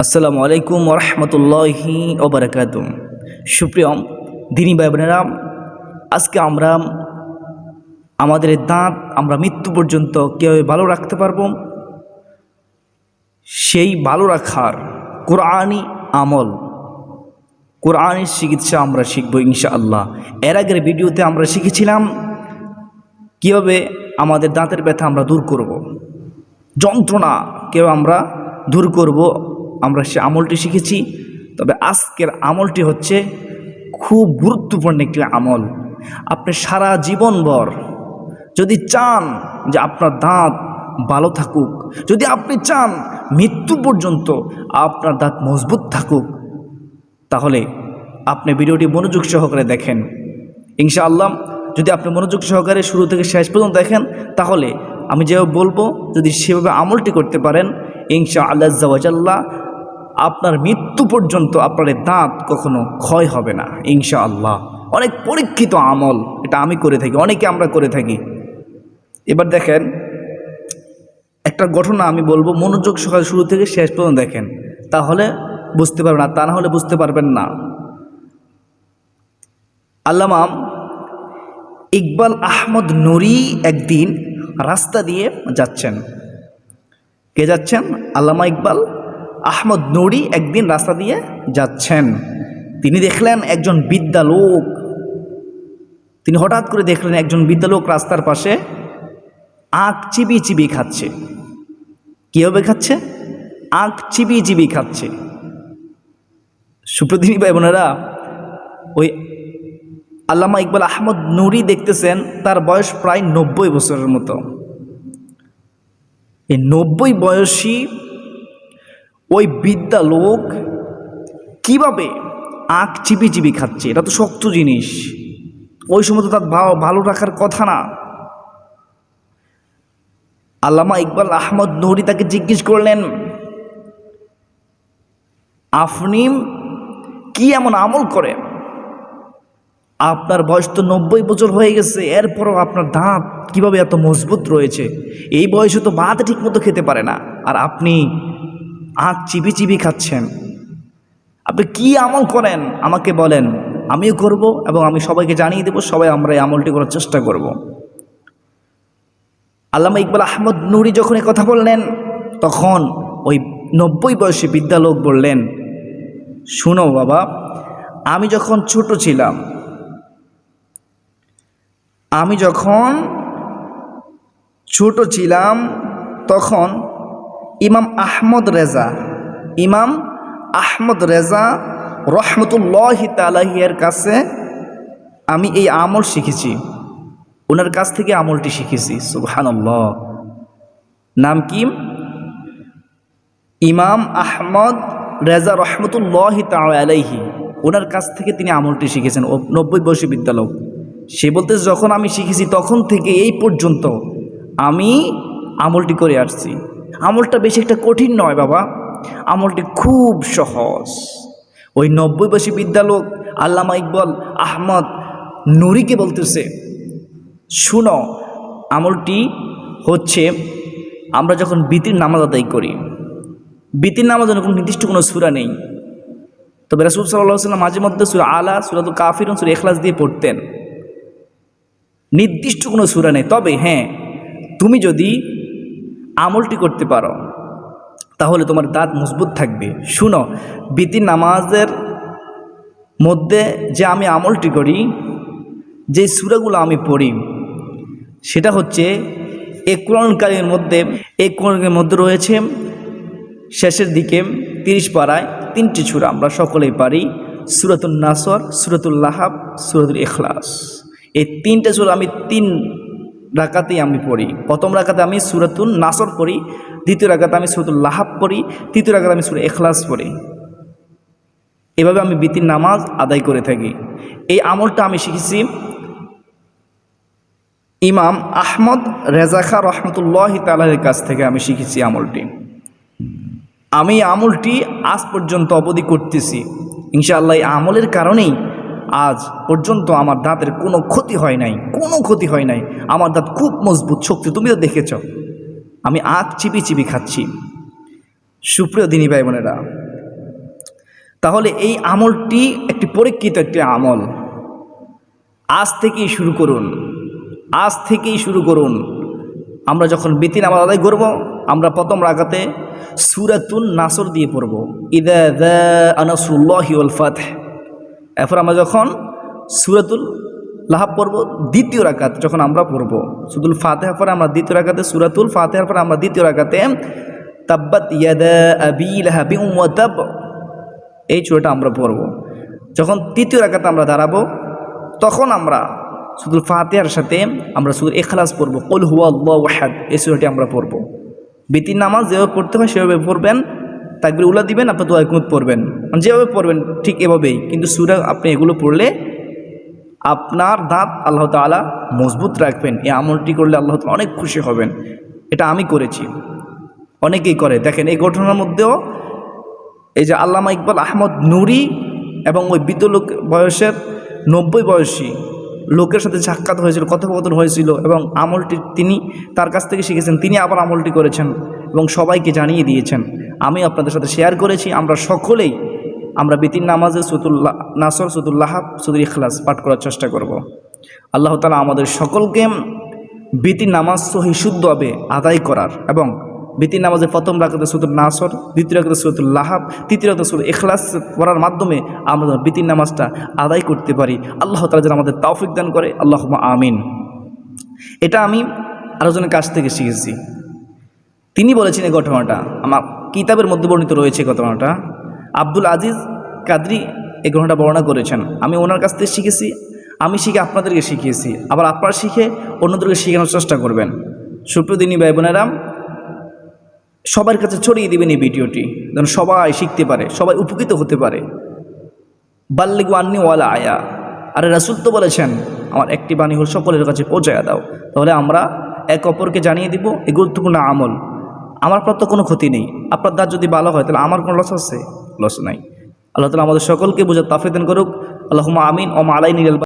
আসসালামু আলাইকুম রহমতুল্লাহি ওবরাকাত সুপ্রিয় দিনী ভাই বোনেরা আজকে আমরা আমাদের দাঁত, আমরা মৃত্যু পর্যন্ত কীভাবে ভালো রাখতে পারব সেই ভালো রাখার কোরআনই আমল কোরআনের চিকিৎসা আমরা শিখব ইনশাআল্লাহ এর আগের ভিডিওতে আমরা শিখেছিলাম কীভাবে আমাদের দাঁতের ব্যথা আমরা দূর করব। যন্ত্রণা কেউ আমরা দূর করব আমরা সে আমলটি শিখেছি। তবে আজকের আমলটি হচ্ছে খুব গুরুত্বপূর্ণ একটি আমল। আপনি সারা জীবনভর যদি চান যে আপনার দাঁত ভালো থাকুক, যদি আপনি চান মৃত্যু পর্যন্ত আপনার দাঁত মজবুত থাকুক, তাহলে আপনি ভিডিওটি মনোযোগ সহকারে দেখেন। ইনশাআল্লাহ, যদি আপনি মনোযোগ সহকারে শুরু থেকে শেষ পর্যন্ত দেখেন, তাহলে আমি যেভাবে বলব, যদি সেভাবে আমলটি করতে পারেন ইনশা আল্লাহ আপনার মৃত্যু পর্যন্ত আপনার দাঁত কখনো ক্ষয় হবে না ইনশা আল্লাহ অনেক পরীক্ষিত আমল, এটা আমি করে থাকি, অনেকে আমরা করে থাকি। এবার দেখেন, একটা ঘটনা আমি বলব, মনোযোগ সকাল শুরু থেকে শেষ পর্যন্ত দেখেন। তাহলে বুঝতে পারবেন না তা না হলে বুঝতে পারবেন না। আল্লামা ইকবাল আহমদ নুরি একদিন রাস্তা দিয়ে যাচ্ছেন। কে যাচ্ছেন? আল্লামা ইকবাল আহমদ নুরি একদিন রাস্তা দিয়ে যাচ্ছেন। তিনি দেখলেন একজন বিদ্যা লোক। তিনি হঠাৎ করে দেখলেন একজন বিদ্যা লোক রাস্তার পাশে আখ চিবিয়ে চিবিয়ে খাচ্ছে। কীভাবে খাচ্ছে? আখ চিবিয়ে চিবিয়ে খাচ্ছে। সুপ্রদিনী ভাই বোনেরা, ওই আল্লামা ইকবাল আহমদ নুরি দেখতেছেন, তার বয়স প্রায় নব্বই বছরের মতো। এই নব্বই বয়সী ওই বিদ্যা লোক কীভাবে আখ চিপি চিপি খাচ্ছে? এটা তো শক্ত জিনিস। ওই সময় তো তার ভালো রাখার কথা না। আল্লামা ইকবাল আহমদ নুরি তাকে জিজ্ঞেস করলেন, আপনি কি এমন আমল করেন? আপনার বয়স তো নব্বই বছর হয়ে গেছে, এরপরও আপনার দাঁত কীভাবে এত মজবুত রয়েছে? এই বয়সে তো ভাত ঠিক মতো খেতে পারে না। আর আপনি আঁক চিবি চিবি খাচ্ছেন। আপনি কি আমল করেন? আমাকে বলেন। আমিও করব এবং আমি সবাইকে জানিয়ে দেব, সবাই আমরা এই আমলটি করার চেষ্টা করব। আল্লামা ইকবাল আহমদ নুরি যখন কথা বললেন, তখন ওই নব্বই বয়সী বিদ্যালোক বললেন, শুনো বাবা, আমি যখন ছোট ছিলাম, আমি যখন ছোট ছিলাম, তখন ইমাম আহমদ রেজা। ইমাম আহমদ রেজা রহমতুল্লাহ তালাহিয়ার কাছে আমি এই আমল শিখেছি। ওনার কাছ থেকে আমলটি শিখেছি। সুবহানাল্লাহ। নাম কি? ইমাম আহমদ রেজা রহমতুল্লাহ তালাহি ওনার কাছ থেকে তিনি আমলটি শিখেছেন। নব্বই বয়সী বিদ্যালয় সে বলতে যখন আমি শিখেছি তখন থেকে এই পর্যন্ত আমি আমলটি করে আসছি। আমলটা বেশি একটা কঠিন নয় বাবা। আমলটি খুব সহজ। ওই নব্বই বয়সী বিদ্যালোক আল্লামা ইকবল আহমদ নুরিকে বলতেছে, শুনো, আমলটি হচ্ছে আমরা যখন বিতির নামাজ আদায় করি, বিতির নামাজের কোনো নির্দিষ্ট কোনো সুরা নেই। তবে রাসুল সাল্লাহ সাল্লাম মাঝে মধ্যে সুরা আলা সুরাতুল কাফির সুরা এখলাস দিয়ে পড়তেন। নির্দিষ্ট কোনো সুরা নেই। তবে হ্যাঁ তুমি যদি আমলটি করতে পারো, তাহলে তোমার দাঁত মজবুত থাকবে। শুনো বিতির নামাজের মধ্যে যে আমি আমলটি করি, যে সুরাগুলো আমি পড়ি, সেটা হচ্ছে এই কোরআনকারীর মধ্যে এই কোরআনের মধ্যে রয়েছে, শেষের দিকে তিরিশ পাড়ায় তিনটি সুরা আমরা সকলেই পারি সুরাতুল নাসর, সুরাতুল লাহাব, সুরাতুল ইখলাস। এই তিনটে সুরা আমি তিন রাকাতেই আমি পড়ি। প্রথম রাকাতে আমি সুরাতুল নাসর পড়ি, দ্বিতীয় রাকাতে আমি সুরাতুল লাহাব পড়ি, তৃতীয় রাকাতে আমি সুরা এখলাস পড়ি। এভাবে আমি বিতির নামাজ আদায় করে থাকি। এই আমলটা আমি শিখেছি ইমাম আহমদ রেজাখা রহমতুল্লাহ তালের কাছ থেকে আমি শিখেছি আমলটি। আমি আমলটি আজ পর্যন্ত অবধি করতেছি। ইনশাআল্লাহ এই আমলের কারণেই আজ পর্যন্ত আমার দাঁতের কোনো ক্ষতি হয় নাই, কোনো ক্ষতি হয় নাই। আমার দাঁত খুব মজবুত শক্তি তুমি তো দেখেছ। আমি আখ চিপি চিপি খাচ্ছি। সুপ্রিয় দিনী ভাই বোনেরা তাহলে এই আমলটি একটি পরীক্ষিত একটি আমল। আজ থেকেই শুরু করুন। আজ থেকেই শুরু করুন। আমরা যখন বেতিন নামাজ আদায় করব, আমরা প্রথম রাগাতে সুরাতুন নাসর দিয়ে পড়ব। ইদা দা আনাসুল্লাহি ফাতহ। এরপর আমরা যখন সুরাতুল লাহাব পড়ব, দ্বিতীয় রাকাত যখন আমরা পড়ব সুদুল ফাতেহার পরে আমরা দ্বিতীয় রাকাতে, সুরাতুল ফাতেহার পরে আমরা দ্বিতীয় রাকাতে তাব্বাত ইয়াদা আবি এই চূড়াটা আমরা পড়ব। যখন তৃতীয় রাকাতে আমরা দাঁড়াবো, তখন আমরা সুদুল ফাতেহার সাথে আমরা সুর এখলাস পড়ব। কল হুয়া ওয়াহাদ এই সুরাটি আমরা পড়ব। বিতির নামাজ যেভাবে পড়তে হয়, সেভাবে পড়বেন। তাকবির উল্লা দিবেন আপনি দোয়া কুমুদ পড়বেন। মানে যেভাবে পড়বেন, ঠিক এভাবেই। কিন্তু সুরা আপনি এগুলো পড়লে আপনার দাঁত আল্লাহ তালা মজবুত রাখবেন। এই আমলটি করলে আল্লাহ তালা অনেক খুশি হবেন। এটা আমি করেছি। অনেকেই করে। দেখেন, এই ঘটনার মধ্যেও এই যে আল্লামা ইকবাল আহমদ নুরি এবং ওই বৃদ্ধ লোক বয়সের নব্বই বয়সী লোকের সাথে সাক্ষাৎ হয়েছিল, কথোপকথন হয়েছিল এবং আমলটি তিনি তার কাছ থেকে শিখেছেন। তিনি আবার আমলটি করেছেন এবং সবাইকে জানিয়ে দিয়েছেন। আমি আপনাদের সাথে শেয়ার করেছি। আমরা সকলেই আমরা বিতিন নামাজে সুতুল্লাহ নাসর সুতুল্লাহ সুদুল ইখলাস পাঠ করার চেষ্টা করব। আল্লাহ তালা আমাদের সকলকে বিতির নামাজ সহি শুদ্ধভাবে আদায় করার এবং বিতির নামাজে প্রথম রাখাতে সুতুল নাসর, দ্বিতীয় রাখাতে সুতুল লাহাব, তৃতীয় রাখাতে সুতুল এখলাস পড়ার মাধ্যমে আমরা বিতির নামাজটা আদায় করতে পারি। আল্লাহ তালা যেন আমাদের তাওফিক দান করে। আল্লাহ আমিন। এটা আমি আরেকজনের কাছ থেকে শিখেছি। তিনি বলেছেন এই ঘটনাটা, আমার কিতাবের মধ্যে বর্ণিত রয়েছে ঘটনাটা আব্দুল আজিজ কাদরি এই ঘটনাটা বর্ণনা করেছেন। আমি ওনার কাছ থেকে শিখেছি, আমি শিখে আপনাদেরকে শিখিয়েছি। আবার আপনারা শিখে অন্যদেরকে শেখানোর চেষ্টা করবেন। সুপ্রদিনী ভাই বোনেরা সবার কাছে ছড়িয়ে দিবেন এই ভিডিওটি, যেন সবাই শিখতে পারে, সবাই উপকৃত হতে পারে। বাল্লিগু আন্নি ওয়ালা আয়া। আরে রাসুল তো বলেছেন, আমার একটি বাণী হল সকলের কাছে পৌঁছায় দাও। তাহলে আমরা এক অপরকে জানিয়ে দিব এই গুরুত্বপূর্ণ আমল। আমার প্রাপ্ত কোনো ক্ষতি নেই। আপনার দাঁত যদি ভালো হয়, তাহলে আমার কোনো লস আছে? লস নাই। আল্লাহ তালা আমাদের সকলকে বোঝার তাফেদান করুক। আল্লাহ আমিন। ওমা আলাই নিল